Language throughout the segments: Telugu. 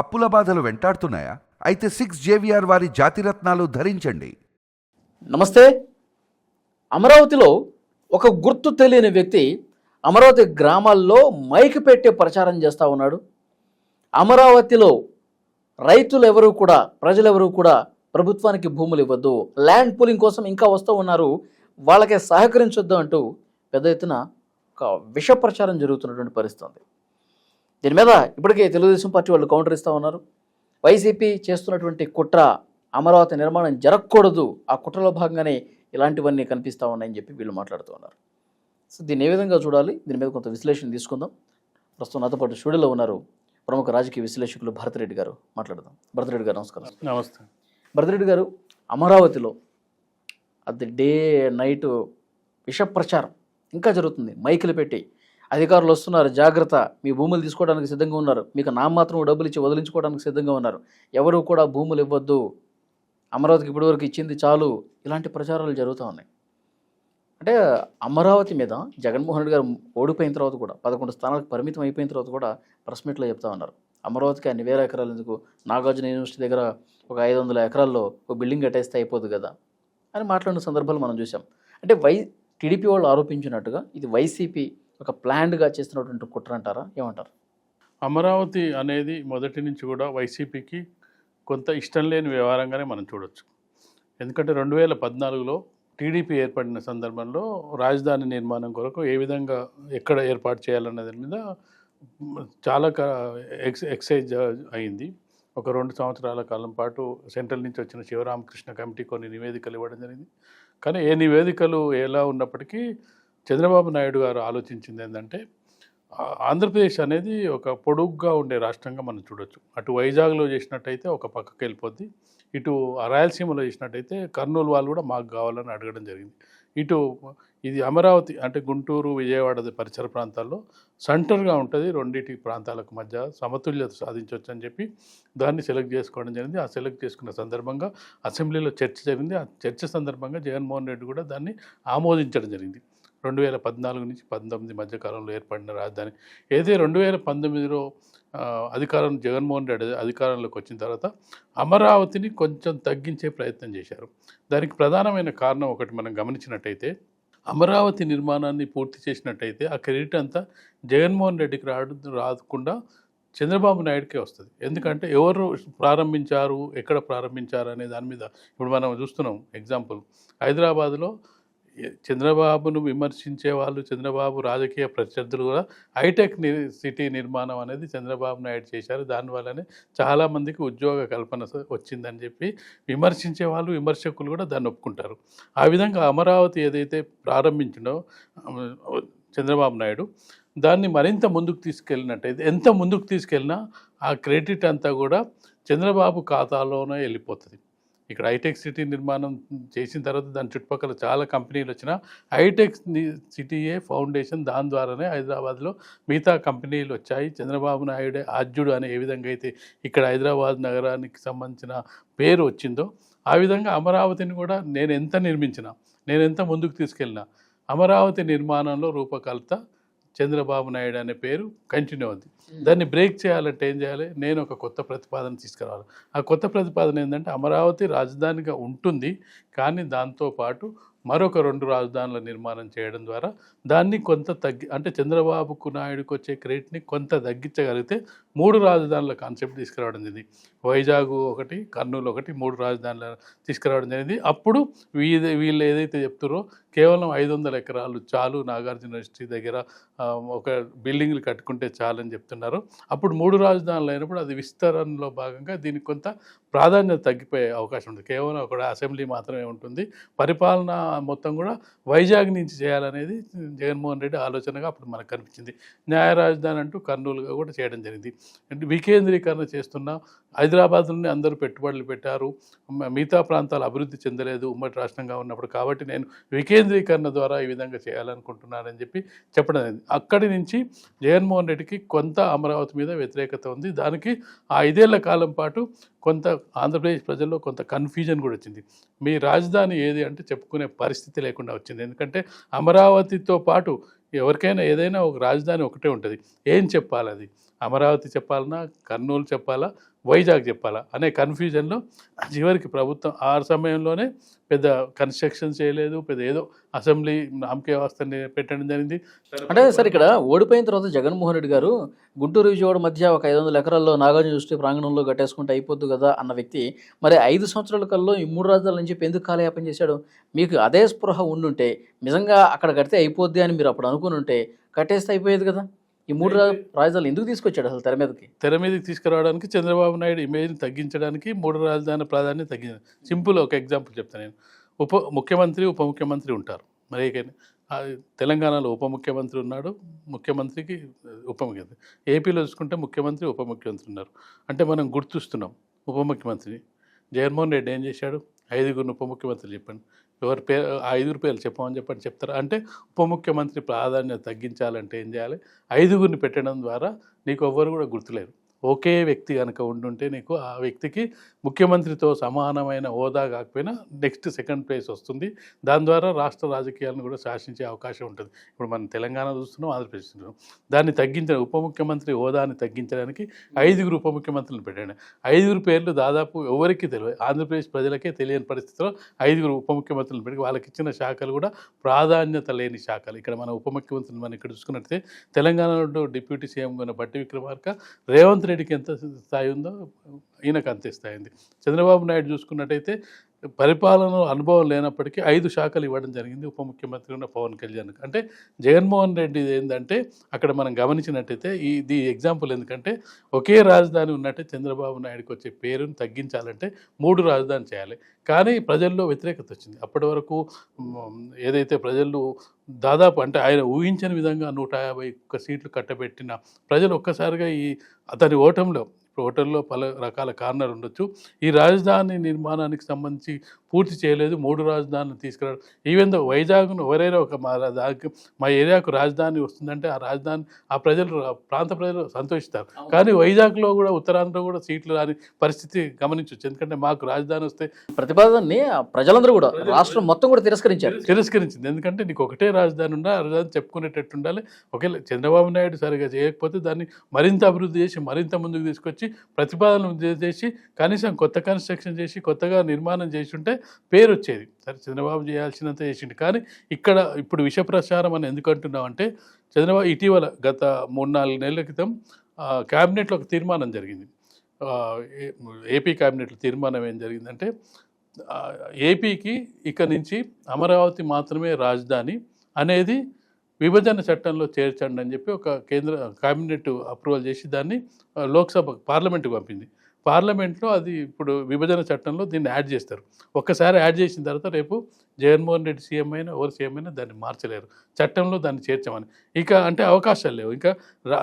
అప్పుల బాధలు వెంటాడుతున్నాయా? అయితే సిక్స్ జేవిఆర్ వారి జాతిరత్నాలు ధరించండి. నమస్తే. అమరావతిలో ఒక గుర్తు తెలియని వ్యక్తి అమరావతి గ్రామాల్లో మైక్ పెట్టి ప్రచారం చేస్తూ ఉన్నాడు. అమరావతిలో రైతులు ఎవరు కూడా ప్రజలెవరూ కూడా ప్రభుత్వానికి భూములు ఇవ్వద్దు. ల్యాండ్ పూలింగ్ కోసం ఇంకా వస్తూ ఉన్నారు. వాళ్ళకే సహకరించొద్దు అంటూ పెద్ద ఎత్తున ఒక విష ప్రచారం జరుగుతున్నటువంటి పరిస్థితి ఉంది. దీని మీద ఇప్పటికే తెలుగుదేశం పార్టీ వాళ్ళు కౌంటర్ ఇస్తూ ఉన్నారు. వైసీపీ చేస్తున్నటువంటి కుట్ర అమరావతి నిర్మాణం జరగకూడదు. ఆ కుట్రలో భాగంగానే ఇలాంటివన్నీ కనిపిస్తూ ఉన్నాయని చెప్పి వీళ్ళు మాట్లాడుతూ ఉన్నారు. సో దీన్ని ఏ విధంగా చూడాలి? దీని మీద కొంత విశ్లేషణ తీసుకుందాం. ప్రస్తుతం నాతో పాటు స్టూడియోలో ఉన్నారు ప్రముఖ రాజకీయ విశ్లేషకులు భరతరెడ్డి గారు. మాట్లాడదాం. భరతరెడ్డి గారు నమస్కారం నమస్తే. భరతరెడ్డి గారు అమరావతిలో అది డే నైట్ విష ప్రచారం ఇంకా జరుగుతుంది. మైకులు పెట్టి అధికారులు వస్తున్నారు. జాగ్రత్త. మీ భూములు తీసుకోవడానికి సిద్ధంగా ఉన్నారు. మీకు నా మాత్రం డబ్బులు ఇచ్చి వదిలించుకోవడానికి సిద్ధంగా ఉన్నారు. ఎవరు కూడా భూములు ఇవ్వద్దు. అమరావతికి ఇప్పటివరకు ఇచ్చింది చాలు. ఇలాంటి ప్రచారాలు జరుగుతూ ఉన్నాయి. అంటే అమరావతి మీద జగన్మోహన్ రెడ్డి గారు ఓడిపోయిన తర్వాత కూడా పదకొండు స్థానాలకు పరిమితం అయిపోయిన తర్వాత కూడా ప్రెస్ మీట్లో చెప్తా ఉన్నారు. అమరావతికి అన్ని వేల ఎకరాలు ఎందుకు? నాగార్జున యూనివర్సిటీ దగ్గర ఒక ఐదు వందల ఎకరాల్లో ఒక బిల్డింగ్ కట్టేస్తే అయిపోదు కదా? అని మాట్లాడిన సందర్భాలు మనం చూసాం అంటే వై టీడీపీ వాళ్ళు ఆరోపించినట్టుగా ఇది వైసీపీ ఒక ప్లాన్డ్గా చేస్తున్నటువంటి కుట్ర అంటారా? ఏమంటారు? అమరావతి అనేది మొదటి నుంచి కూడా వైసీపీకి కొంత ఇష్టం లేని వ్యవహారంగానే మనం చూడొచ్చు. ఎందుకంటే రెండు వేల పద్నాలుగులో టీడీపీ ఏర్పడిన సందర్భంలో రాజధాని నిర్మాణం కొరకు ఏ విధంగా ఎక్కడ ఏర్పాటు చేయాలన్న దాని మీద చాలా క- ఎక్స్ ఎక్సైజ్ అయింది. ఒక రెండు సంవత్సరాల కాలం పాటు సెంట్రల్ నుంచి వచ్చిన శివరామకృష్ణ కమిటీ కొన్ని నివేదికలు ఇవ్వడం జరిగింది. కానీ ఏ నివేదికలు ఎలా ఉన్నప్పటికీ చంద్రబాబు నాయుడు గారు ఆలోచించింది ఏంటంటే ఆంధ్రప్రదేశ్ అనేది ఒక పొడుగ్గా ఉండే రాష్ట్రంగా మనం చూడొచ్చు. అటు వైజాగ్లో చేసినట్టయితే ఒక పక్కకి వెళ్ళిపోద్ది. ఇటు రాయలసీమలో చేసినట్టయితే కర్నూలు వాళ్ళు కూడా మాకు కావాలని అడగడం జరిగింది. ఇటు ఇది అమరావతి అంటే గుంటూరు విజయవాడ పరిసర ప్రాంతాల్లో సెంటర్గా ఉంటుంది. రెండింటి ప్రాంతాలకు మధ్య సమతుల్యత సాధించవచ్చు అని చెప్పి దాన్ని సెలెక్ట్ చేసుకోవడం జరిగింది. ఆ సెలెక్ట్ చేసుకున్న సందర్భంగా అసెంబ్లీలో చర్చ జరిగింది. ఆ చర్చ సందర్భంగా జగన్మోహన్ రెడ్డి కూడా దాన్ని ఆమోదించడం జరిగింది. రెండు వేల పద్నాలుగు నుంచి పంతొమ్మిది మధ్యకాలంలో ఏర్పడిన రాజధాని. ఏదే రెండు వేల పంతొమ్మిదిలో అధికారం జగన్మోహన్ రెడ్డి అధికారంలోకి వచ్చిన తర్వాత అమరావతిని కొంచెం తగ్గించే ప్రయత్నం చేశారు. దానికి ప్రధానమైన కారణం ఒకటి మనం గమనించినట్టయితే అమరావతి నిర్మాణాన్ని పూర్తి చేసినట్టయితే ఆ క్రెడిట్ అంతా జగన్మోహన్ రెడ్డికి రాడు రాకుండా చంద్రబాబు నాయుడుకే వస్తుంది. ఎందుకంటే ఎవరు ప్రారంభించారు ఎక్కడ ప్రారంభించారు అనే దాని మీద ఇప్పుడు మనం చూస్తున్నాం. ఎగ్జాంపుల్ హైదరాబాద్లో చంద్రబాబును విమర్శించే వాళ్ళు చంద్రబాబు రాజకీయ ప్రత్యర్థులు కూడా. హైటెక్ని సిటీ నిర్మాణం అనేది చంద్రబాబు నాయుడు చేశారు. దానివల్లనే చాలామందికి ఉద్యోగ కల్పన వచ్చిందని చెప్పి విమర్శించే వాళ్ళు విమర్శకులు కూడా దాన్ని ఒప్పుకుంటారు. ఆ విధంగా అమరావతి ఏదైతే ప్రారంభించడో చంద్రబాబు నాయుడు దాన్ని మరింత ముందుకు తీసుకెళ్ళినట్టయితే ఎంత ముందుకు తీసుకెళ్ళినా ఆ క్రెడిట్ అంతా కూడా చంద్రబాబు ఖాతాలోనే వెళ్ళిపోతుంది. ఇక్కడ హైటెక్ సిటీ నిర్మాణం చేసిన తర్వాత దాని చుట్టుపక్కల చాలా కంపెనీలు వచ్చినా హైటెక్ సిటీయే ఫౌండేషన్ దాని ద్వారానే హైదరాబాద్లో మిగతా కంపెనీలు వచ్చాయి. చంద్రబాబు నాయుడే ఆద్యుడు అని ఏ విధంగా అయితే ఇక్కడ హైదరాబాద్ నగరానికి సంబంధించిన పేరు వచ్చిందో ఆ విధంగా అమరావతిని కూడా నేను ఎంత నిర్మించినా నేను ఎంత ముందుకు తీసుకెళ్ళినా అమరావతి నిర్మాణంలో రూపకల్త చంద్రబాబు నాయుడు అనే పేరు కంటిన్యూ అవుద్ది దాన్ని బ్రేక్ చేయాలంటే ఏం చేయాలి? నేను ఒక కొత్త ప్రతిపాదన తీసుకురావాలి. ఆ కొత్త ప్రతిపాదన ఏంటంటే అమరావతి రాజధానిగా ఉంటుంది. కానీ దాంతోపాటు మరొక రెండు రాజధానుల నిర్మాణం చేయడం ద్వారా దాన్ని కొంత తగ్గి అంటే చంద్రబాబుకు నాయుడుకు వచ్చే క్రెడిట్ని కొంత తగ్గించగలిగితే మూడు రాజధానుల కాన్సెప్ట్ తీసుకురావడం జరిగింది. వైజాగ్ ఒకటి కర్నూలు ఒకటి మూడు రాజధానుల తీసుకురావడం జరిగింది. అప్పుడు వీళ్ళు వీళ్ళు ఏదైతే చెప్తారో కేవలం ఐదు వందల ఎకరాలు చాలు నాగార్జున యూనివర్సిటీ దగ్గర ఒక బిల్డింగ్లు కట్టుకుంటే చాలని చెప్తున్నారు. అప్పుడు మూడు రాజధానులు అయినప్పుడు అది విస్తరణలో భాగంగా దీనికి కొంత ప్రాధాన్యత తగ్గిపోయే అవకాశం ఉంది. కేవలం ఒక అసెంబ్లీ మాత్రమే ఉంటుంది. పరిపాలన మొత్తం కూడా వైజాగ్ నుంచి చేయాలనేది జగన్మోహన్ రెడ్డి ఆలోచనగా అప్పుడు మనకు కనిపించింది. న్యాయ రాజధాని అంటూ కర్నూలుగా కూడా చేయడం జరిగింది. అంటే వికేంద్రీకరణ చేస్తున్న హైదరాబాద్లోనే అందరూ పెట్టుబడులు పెట్టారు. మిగతా ప్రాంతాలు అభివృద్ధి చెందలేదు ఉమ్మడి రాష్ట్రంగా ఉన్నప్పుడు కాబట్టి నేను వికేంద్రీకరణ ద్వారా ఈ విధంగా చేయాలనుకుంటున్నానని చెప్పి చెప్పడం జరిగింది. అక్కడి నుంచి జగన్మోహన్ రెడ్డికి కొంత అమరావతి మీద వ్యతిరేకత ఉంది. దానికి ఆ ఐదేళ్ళ కాలం పాటు కొంత ఆంధ్రప్రదేశ్ ప్రజల్లో కొంత కన్ఫ్యూజన్ కూడా వచ్చింది. మీ రాజధాని ఏది అంటే చెప్పుకునే పరిస్థితి లేకుండా వచ్చింది. ఎందుకంటే అమరావతితో పాటు ఎవరికైనా ఏదైనా ఒక రాజధాని ఒకటే ఉంటుంది. ఏం చెప్పాలి అది అమరావతి చెప్పాలన్నా కర్నూలు చెప్పాలా వైజాగ్ చెప్పాలా అనే కన్ఫ్యూజన్లో చివరికి ప్రభుత్వం ఆ సమయంలోనే పెద్ద కన్స్ట్రక్షన్ చేయలేదు పెద్ద ఏదో అసెంబ్లీ నామకే వ్యవస్థని పెట్టడం జరిగింది. అంటే సార్ ఇక్కడ ఓడిపోయిన తర్వాత జగన్మోహన్ రెడ్డి గారు గుంటూరు విజయవాడ మధ్య ఒక ఐదు వందల ఎకరాల్లో నాగార్జున దృష్టి ప్రాంగణంలో కట్టేసుకుంటే అయిపోద్దు కదా అన్న వ్యక్తి మరి ఐదు సంవత్సరాల కల్లో ఈ మూడు రాజధానుల నుంచి ఎందుకు కాలయాపన చేశాడు? మీకు అదే స్పృహ ఉండుంటే నిజంగా అక్కడ కడితే అయిపోద్ది అని మీరు అప్పుడు అనుకుని ఉంటే కట్టేస్తే అయిపోయేది కదా? ఈ మూడు రాజధానులు ఎందుకు తీసుకొచ్చాడు అసలు తెర మీదకి? తెర మీదకి తీసుకురావడానికి చంద్రబాబు నాయుడు ఇమేజ్ని తగ్గించడానికి మూడు రాజధాని ప్రాధాన్యత తగ్గింది. సింపుల్ ఒక ఎగ్జాంపుల్ చెప్తాను నేను. ఉప ముఖ్యమంత్రి ఉప ముఖ్యమంత్రి ఉంటారు. మరి తెలంగాణలో ఉప ముఖ్యమంత్రి ఉన్నాడు. ముఖ్యమంత్రికి ఉప ముఖ్యమంత్రి. ఏపీలో చూసుకుంటే ముఖ్యమంత్రి ఉప ముఖ్యమంత్రి ఉన్నారు. అంటే మనం గుర్తుస్తున్నాం ఉప ముఖ్యమంత్రిని. జగన్మోహన్ రెడ్డి ఏం చేశాడు? ఐదుగురు ఉప ముఖ్యమంత్రులు చెప్పండి. ఎవరి పేరు ఐదుగురు పేర్లు చెప్పమని చెప్పండి చెప్తారా. అంటే ఉప ముఖ్యమంత్రి ప్రాధాన్యత తగ్గించాలంటే ఏం చేయాలి? ఐదుగురిని పెట్టడం ద్వారా నీకు ఎవ్వరు కూడా గుర్తులేరు. ఒకే వ్యక్తి కనుక ఉండుంటే నీకు ఆ వ్యక్తికి ముఖ్యమంత్రితో సమానమైన హోదా కాకపోయినా నెక్స్ట్ సెకండ్ ప్లేస్ వస్తుంది. దాని ద్వారా రాష్ట్ర రాజకీయాలను కూడా శాసించే అవకాశం ఉంటుంది. ఇప్పుడు మనం తెలంగాణ చూస్తున్నాం ఆంధ్రప్రదేశ్ చూస్తున్నాం. దాన్ని తగ్గించడం ఉప ముఖ్యమంత్రి హోదాని తగ్గించడానికి ఐదుగురు ఉప ముఖ్యమంత్రులను పెట్టండి. ఐదుగురు పేర్లు దాదాపు ఎవరికి తెలియదు ఆంధ్రప్రదేశ్ ప్రజలకే తెలియని పరిస్థితిలో ఐదుగురు ఉప ముఖ్యమంత్రులను పెట్టి వాళ్ళకి ఇచ్చిన శాఖలు కూడా ప్రాధాన్యత లేని శాఖలు. ఇక్కడ మన ఉప ముఖ్యమంత్రులు మనం ఇక్కడ చూసుకున్నట్లయితే తెలంగాణలో డిప్యూటీ సీఎం ఉన్న బట్టి విక్రమార్క రేవంత్ రెడ్డికి ఎంత స్థాయి ఉందో ఈయనకు అంతే స్థాయి ఉంది. చంద్రబాబు నాయుడు చూసుకున్నట్టయితే పరిపాలనలో అనుభవం లేనప్పటికీ ఐదు శాఖలు ఇవ్వడం జరిగింది. ఉప ముఖ్యమంత్రి ఉన్న పవన్ కళ్యాణ్. అంటే జగన్మోహన్ రెడ్డి ఏంటంటే అక్కడ మనం గమనించినట్టయితే ఇది ఎగ్జాంపుల్ ఎందుకంటే ఒకే రాజధాని ఉన్నట్టే చంద్రబాబు నాయుడుకి వచ్చే పేరును తగ్గించాలంటే మూడు రాజధాని చేయాలి. కానీ ప్రజల్లో వ్యతిరేకత వచ్చింది. అప్పటి వరకు ఏదైతే ప్రజలు దాదాపు అంటే ఆయన ఊహించని విధంగా నూట యాభై ఒక్క సీట్లు కట్టబెట్టిన ప్రజలు ఒక్కసారిగా ఈ అతని ఓటంలో ఇప్పుడు ఓటర్లో పలు రకాల కారణాలు ఉండొచ్చు. ఈ రాజధాని నిర్మాణానికి సంబంధించి పూర్తి చేయలేదు. మూడు రాజధానులు తీసుకురావడం. ఈవెన్ దో వైజాగ్ను ఎవరైనా ఒక మా మా ఏరియాకు రాజధాని వస్తుందంటే ఆ రాజధాని ఆ ప్రజలు ప్రాంత ప్రజలు సంతోషిస్తారు. కానీ వైజాగ్లో కూడా ఉత్తరాంధ్ర కూడా సీట్లు రాని పరిస్థితి గమనించవచ్చు ఎందుకంటే మాకు రాజధాని వస్తే ప్రతిపాదనని ప్రజలందరూ కూడా రాష్ట్రం మొత్తం కూడా తిరస్కరించారు. తిరస్కరించింది. ఎందుకంటే నీకు ఒకటే రాజధాని ఉండాలి ఆ రాజధాని చెప్పుకునేటట్టు ఉండాలి. ఒకవేళ చంద్రబాబు నాయుడు సరిగా చేయకపోతే దాన్ని మరింత అభివృద్ధి చేసి మరింత ముందుకు తీసుకొచ్చి ప్రతిపాదనలు చేసి కనీసం కొత్త కన్స్ట్రక్షన్ చేసి కొత్తగా నిర్మాణం చేసి ఉంటే పేరు వచ్చేది. సరే చంద్రబాబు చేయాల్సినంత చేసిండు. కానీ ఇక్కడ ఇప్పుడు విష ప్రచారం అని ఎందుకు అంటున్నామంటే చంద్రబాబు ఇటీవల గత మూడు నాలుగు నెలల క్రితం క్యాబినెట్లో ఒక తీర్మానం జరిగింది. ఏ- ఏపీ క్యాబినెట్లో తీర్మానం ఏం జరిగిందంటే ఏపీకి ఇక నుంచి అమరావతి మాత్రమే రాజధాని అనేది విభజన చట్టంలో చేర్చండి అని చెప్పి ఒక కేంద్ర కేబినెట్ అప్రూవల్ చేసి దాన్ని లోక్సభ పార్లమెంట్కి పంపింది. పార్లమెంట్లో అది ఇప్పుడు విభజన చట్టంలో దీన్ని యాడ్ చేస్తారు. ఒక్కసారి యాడ్ చేసిన తర్వాత రేపు జగన్మోహన్ రెడ్డి సీఎం అయినా ఎవరు సీఎం అయినా దాన్ని మార్చలేరు. చట్టంలో దాన్ని చేర్చమని. ఇక అంటే అవకాశాలు లేవు. ఇంకా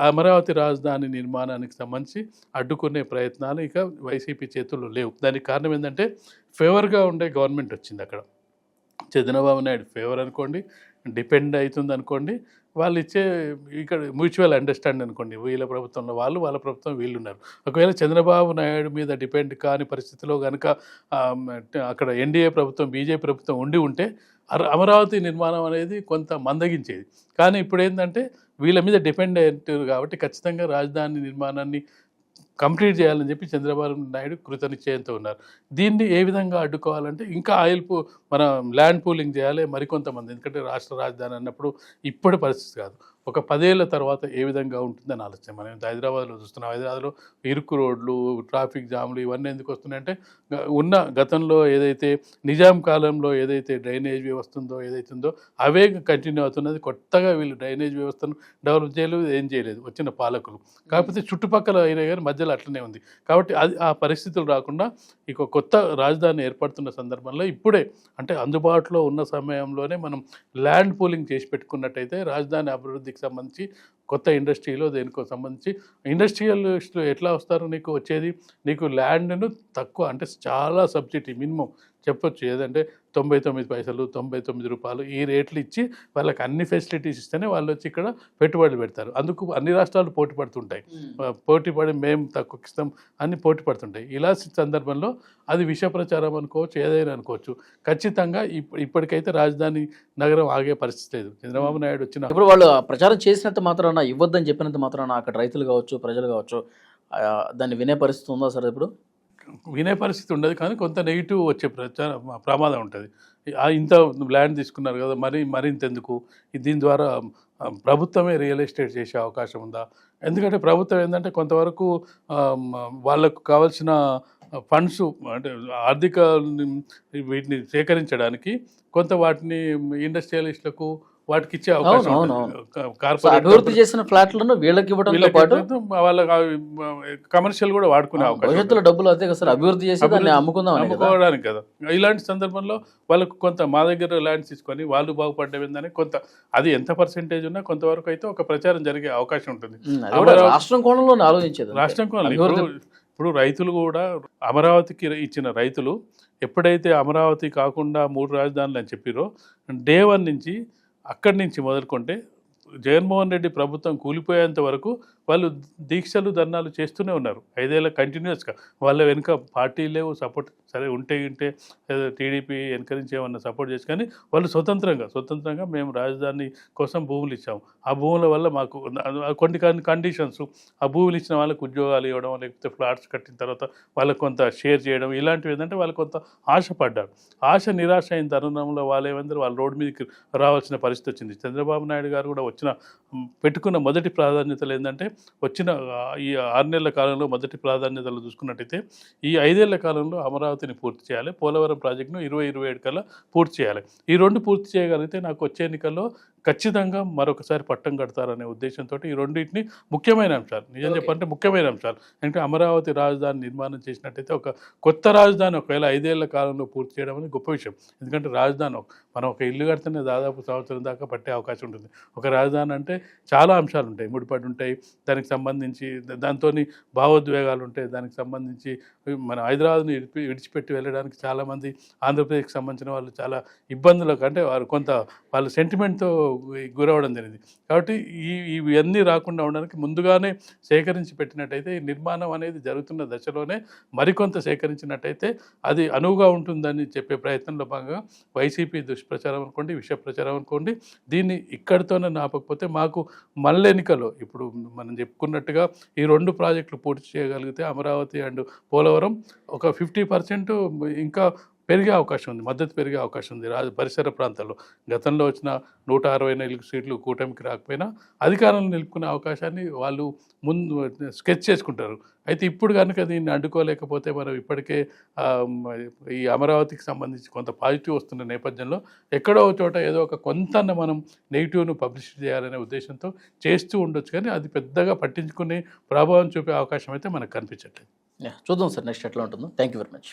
అమరావతి రాజధాని నిర్మాణానికి సంబంధించి అడ్డుకునే ప్రయత్నాలు ఇక వైసీపీ చేతుల్లో లేవు. దానికి కారణం ఏంటంటే ఫేవర్గా ఉండే గవర్నమెంట్ వచ్చింది అక్కడ. చంద్రబాబు నాయుడు ఫేవర్ అనుకోండి డిపెండ్ అవుతుంది అనుకోండి వాళ్ళు ఇచ్చే ఇక్కడ మ్యూచువల్ అండర్స్టాండ్ అనుకోండి వీళ్ళ ప్రభుత్వంలో వాళ్ళు వాళ్ళ ప్రభుత్వం వీళ్ళు ఉన్నారు. ఒకవేళ చంద్రబాబు నాయుడు మీద డిపెండ్ కాని పరిస్థితిలో కనుక అక్కడ ఎన్డీఏ ప్రభుత్వం బీజేపీ ప్రభుత్వం ఉండి ఉంటే అమరావతి నిర్మాణం అనేది కొంత మందగించేది. కానీ ఇప్పుడు ఏంటంటే వీళ్ళ మీద డిపెండ్ అయ్యారు కాబట్టి ఖచ్చితంగా రాజధాని నిర్మాణాన్ని కంప్లీట్ చేయాలని చెప్పి చంద్రబాబు నాయుడు కృతనిశ్చయంతో ఉన్నారు. దీన్ని ఏ విధంగా అడ్డుకోవాలంటే ఇంకా ఆయిల్ పూ మనం ల్యాండ్ పూలింగ్ చేయాలి మరికొంతమంది. ఎందుకంటే రాష్ట్ర రాజధాని అన్నప్పుడు ఇప్పటి పరిస్థితి కాదు. ఒక పదేళ్ళ తర్వాత ఏ విధంగా ఉంటుందని ఆలోచన మనం? హైదరాబాద్లో చూస్తున్నాం. హైదరాబాద్లో ఇరుకు రోడ్లు ట్రాఫిక్ జామ్లు ఇవన్నీ ఎందుకు వస్తున్నాయంటే ఉన్న గతంలో ఏదైతే నిజాం కాలంలో ఏదైతే డ్రైనేజ్ వ్యవస్థ ఉందో ఏదైతే ఉందో అవే కంటిన్యూ అవుతున్నది. కొత్తగా వీళ్ళు డ్రైనేజ్ వ్యవస్థను డెవలప్ చేయలేదు ఏం చేయలేదు. వచ్చిన పాలకులు. కాకపోతే చుట్టుపక్కల అయినా కానీ మధ్యలో అట్లనే ఉంది. కాబట్టి అది ఆ పరిస్థితులు రాకుండా ఇక కొత్త రాజధాని ఏర్పడుతున్న సందర్భంలో ఇప్పుడే అంటే అందుబాటులో ఉన్న సమయంలోనే మనం ల్యాండ్ పూలింగ్ చేసి పెట్టుకున్నట్టయితే రాజధాని అభివృద్ధికి సంబంధించి కొత్త ఇండస్ట్రీలో దేనికో సంబంధించి. ఇండస్ట్రియలిస్టులు ఎట్లా వస్తారు నీకు వచ్చేది? నీకు ల్యాండ్ను తక్కువ అంటే చాలా సబ్సిడీ మినిమం చెప్పొచ్చు. ఏదంటే తొంభై తొమ్మిది పైసలు తొంభై తొమ్మిది రూపాయలు ఈ రేట్లు ఇచ్చి వాళ్ళకి అన్ని ఫెసిలిటీస్ ఇస్తేనే వాళ్ళు వచ్చి ఇక్కడ పెట్టుబడులు పెడతారు. అందుకు అన్ని రాష్ట్రాలు పోటీ పడుతుంటాయి. పోటీ పడి మేము తక్కువ ఇస్తాం అని పోటీ పడుతుంటాయి. ఇలా సందర్భంలో అది విష ప్రచారం అనుకోవచ్చు ఏదైనా అనుకోవచ్చు. ఖచ్చితంగా ఇప్ ఇప్పటికైతే రాజధాని నగరం ఆగే పరిస్థితి లేదు. చంద్రబాబు నాయుడు వచ్చిన ఇప్పుడు వాళ్ళు ఆ ప్రచారం చేసినంత మాత్రాన ఇవ్వద్దని చెప్పినంత మాత్రాన అక్కడ రైతులు కావచ్చు ప్రజలు కావచ్చు దాన్ని వినే పరిస్థితి ఉందా సార్ ఇప్పుడు? వినే పరిస్థితి ఉండదు కానీ కొంత నెగిటివ్ వచ్చే ప్రచార ప్రమాదం ఉంటుంది. ఇంత ల్యాండ్ తీసుకున్నారు కదా మరి మరింత ఎందుకు దీని ద్వారా ప్రభుత్వమే రియల్ ఎస్టేట్ చేసే అవకాశం ఉందా? ఎందుకంటే ప్రభుత్వం ఏంటంటే కొంతవరకు వాళ్ళకు కావాల్సిన ఫండ్స్ అంటే ఆర్థిక వీటిని సేకరించడానికి కొంత వాటిని ఇండస్ట్రియలిస్టులకు వాటికి ఇచ్చే అవకాశం ఉంటుంది. అభివృద్ధి చేసిన ఫ్లాట్లను వీళ్ళకి ఇవ్వడంతో వీళ్ళకి పాటు వాళ్ళకి కమర్షియల్ కూడా వాడుకునే అవకాశం భవిష్యత్తులో డబ్బులు అదే కదా సార్ అభివృద్ధి చేసి దాన్ని అమ్ముకుందాం కదా. అమ్ముకోవడానికి కదా. ఇలాంటి సందర్భంలో వాళ్ళకు కొంత మా దగ్గర ల్యాండ్స్ తీసుకొని వాళ్ళు బాగుపడ్డవిందని కొంత అది ఎంత పర్సెంటేజ్ ఉన్నా కొంతవరకు అయితే ఒక ప్రచారం జరిగే అవకాశం ఉంటుంది. రాష్ట్రం కోణంలో ఆలోచించేది. రాష్ట్రం కోణంలో ఇప్పుడు రైతులు కూడా అమరావతికి ఇచ్చిన రైతులు ఎప్పుడైతే అమరావతి కాకుండా మూడు రాజధానులు అని చెప్పిరో డే వన్ నుంచి అక్కడి నుంచి మొదలుకుంటే జగన్మోహన్ రెడ్డి ప్రభుత్వం కూలిపోయేంత వరకు వాళ్ళు దీక్షలు ధర్నాలు చేస్తూనే ఉన్నారు. ఐదేళ్ళ కంటిన్యూస్గా వాళ్ళ వెనుక పార్టీ లేవు సపోర్ట్ సరే ఉంటే ఉంటే టీడీపీ ఎన్కరేజ్ ఏమన్నా సపోర్ట్ చేసి కానీ వాళ్ళు స్వతంత్రంగా స్వతంత్రంగా మేము రాజధాని కోసం భూములు ఇచ్చాము. ఆ భూముల వల్ల మాకు కొన్ని కండిషన్స్ ఆ భూములు ఇచ్చిన వాళ్ళకి ఉద్యోగాలు ఇవ్వడం లేకపోతే ఫ్లాట్స్ కట్టిన తర్వాత వాళ్ళకి కొంత షేర్ చేయడం ఇలాంటివి ఏంటంటే వాళ్ళు కొంత ఆశపడ్డారు. ఆశ నిరాశ అయిన తరుణంలో వాళ్ళు ఏమందరూ వాళ్ళు రోడ్డు మీదకి రావాల్సిన పరిస్థితి వచ్చింది. చంద్రబాబు నాయుడు గారు కూడా వచ్చిన పెట్టుకున్న మొదటి ప్రాధాన్యతలు ఏంటంటే వచ్చిన ఈ ఆరు నెలల కాలంలో మొదటి ప్రాధాన్యతలు చూసుకున్నట్టయితే ఈ ఐదేళ్ళ కాలంలో అమరావతిని పూర్తి చేయాలి. పోలవరం ప్రాజెక్టును ఇరవై ఇరవై ఏడు కల్లా పూర్తి చేయాలి. ఈ రెండు పూర్తి చేయగలిగితే నాకు వచ్చే ఎన్నికల్లో ఖచ్చితంగా మరొకసారి పట్టం కడతారనే ఉద్దేశంతో ఈ రెండింటిని ముఖ్యమైన అంశాలు నిజం. చెప్పంటే ముఖ్యమైన అంశాలు. అంటే అమరావతి రాజధాని నిర్మాణం చేసినట్టయితే ఒక కొత్త రాజధాని ఒకవేళ ఐదేళ్ళ కాలంలో పూర్తి చేయడం అనేది గొప్ప విషయం. ఎందుకంటే రాజధాని మనం ఒక ఇల్లు కడితేనే దాదాపు సంవత్సరం దాకా పట్టే అవకాశం ఉంటుంది. ఒక రాజధాని అంటే చాలా అంశాలు ఉంటాయి. ముడిపడి ఉంటాయి. దానికి సంబంధించి దాంతో భావోద్వేగాలు ఉంటాయి. దానికి సంబంధించి మన హైదరాబాద్ని విడిచిపెట్టి వెళ్ళడానికి చాలామంది ఆంధ్రప్రదేశ్కి సంబంధించిన వాళ్ళు చాలా ఇబ్బందులకు అంటే వారు కొంత వాళ్ళ సెంటిమెంట్తో గురవడం జరిగింది. కాబట్టి ఈ ఇవన్నీ రాకుండా ఉండడానికి ముందుగానే సేకరించి పెట్టినట్టయితే ఈ నిర్మాణం అనేది జరుగుతున్న దశలోనే మరికొంత సేకరించినట్టయితే అది అనువుగా ఉంటుందని చెప్పే ప్రయత్నంలో భాగంగా వైసీపీ దుష్ప్రచారం అనుకోండి విష ప్రచారం అనుకోండి దీన్ని ఇక్కడితోనే నాపకపోతే మాకు మళ్ళీ ఎన్నికలో. ఇప్పుడు మనం చెప్పుకున్నట్టుగా ఈ రెండు ప్రాజెక్టులు పూర్తి చేయగలిగితే అమరావతి అండ్ పోలవరం ఒక ఫిఫ్టీ పర్సెంట్ ఇంకా పెరిగే అవకాశం ఉంది మద్దతు పెరిగే అవకాశం ఉంది. రాజు పరిసర ప్రాంతాల్లో గతంలో వచ్చిన నూట అరవై నాలుగు సీట్లు కూటమికి రాకపోయినా అధికారంలో నిలుపుకునే అవకాశాన్ని వాళ్ళు ముందు స్కెచ్ చేసుకుంటారు. అయితే ఇప్పుడు కనుక దీన్ని అడ్డుకోలేకపోతే మనం ఇప్పటికే ఈ అమరావతికి సంబంధించి కొంత పాజిటివ్ వస్తున్న నేపథ్యంలో ఎక్కడో ఒక చోట ఏదో ఒక కొంత మనం నెగిటివ్ను పబ్లిసిటీ చేయాలనే ఉద్దేశంతో చేస్తూ ఉండొచ్చు కానీ అది పెద్దగా పట్టించుకునే ప్రభావం చూపే అవకాశం అయితే మనకు కనిపించట్లేదు. చూద్దాం సార్ నెక్స్ట్ ఎట్లా ఉంటుందో. Thank you very much.